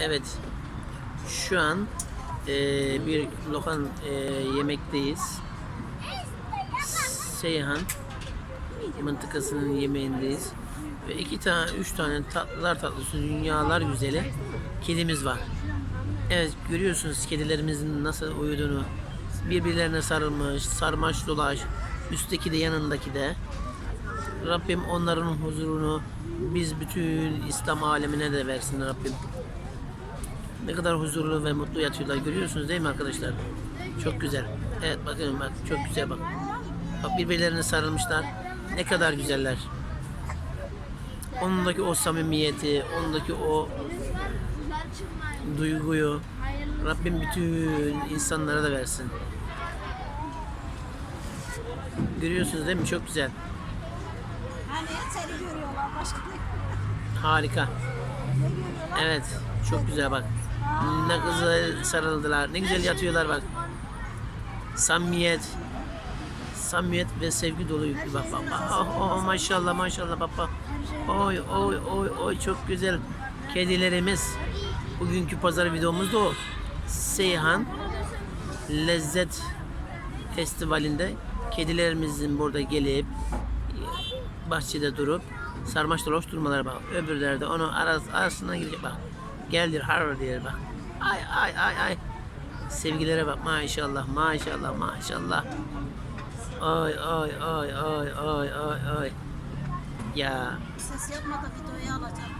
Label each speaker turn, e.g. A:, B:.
A: Evet. Şu an eee, bir lokan eee, yemekteyiz. Seyhan mıntıkasının yemeğindeyiz. Ve iki tane, üç tane tatlılar tatlısı, dünyalar güzeli kedimiz var. Evet görüyorsunuz kedilerimizin nasıl uyuduğunu. Birbirlerine sarılmış, sarmaş dolaş. Üstteki de yanındaki de. Rabbim onların huzurunu biz bütün İslam alemine de versin Rabbim. Ne kadar huzurlu ve mutlu yatıyorlar görüyorsunuz değil mi arkadaşlar? Çok güzel. Evet bakın bak çok güzel bak. Bak birbirlerine sarılmışlar. Ne kadar güzeller. Onundaki o samimiyeti, ondaki o duyguyu Rabbim bütün insanlara da versin. Görüyorsunuz değil mi? Çok güzel.
B: Hani seni görüyorlar başka ne
A: Harika. Evet. Çok güzel bak. Ne güzel sarıldılar. Ne güzel yatıyorlar bak. Samimiyet. Samimiyet ve sevgi dolu yüklü bak bak. bak. Oh, oh, maşallah maşallah baba. Oy oy oy oy çok güzel. Kedilerimiz. Bugünkü pazar videomuz da o. Seyhan Lezzet Festivali'nde kedilerimizin burada gelip bahçede durup sarmaş dolaş durmaları bak. Öbürleri de onu aras, arasına girecek bak. Geldir har diye bak. Ay ay ay ay. Sevgilere bak maşallah maşallah maşallah. Ay ay ay ay ay ay ay. Ya
B: Ses yapma da videoyu alacağım.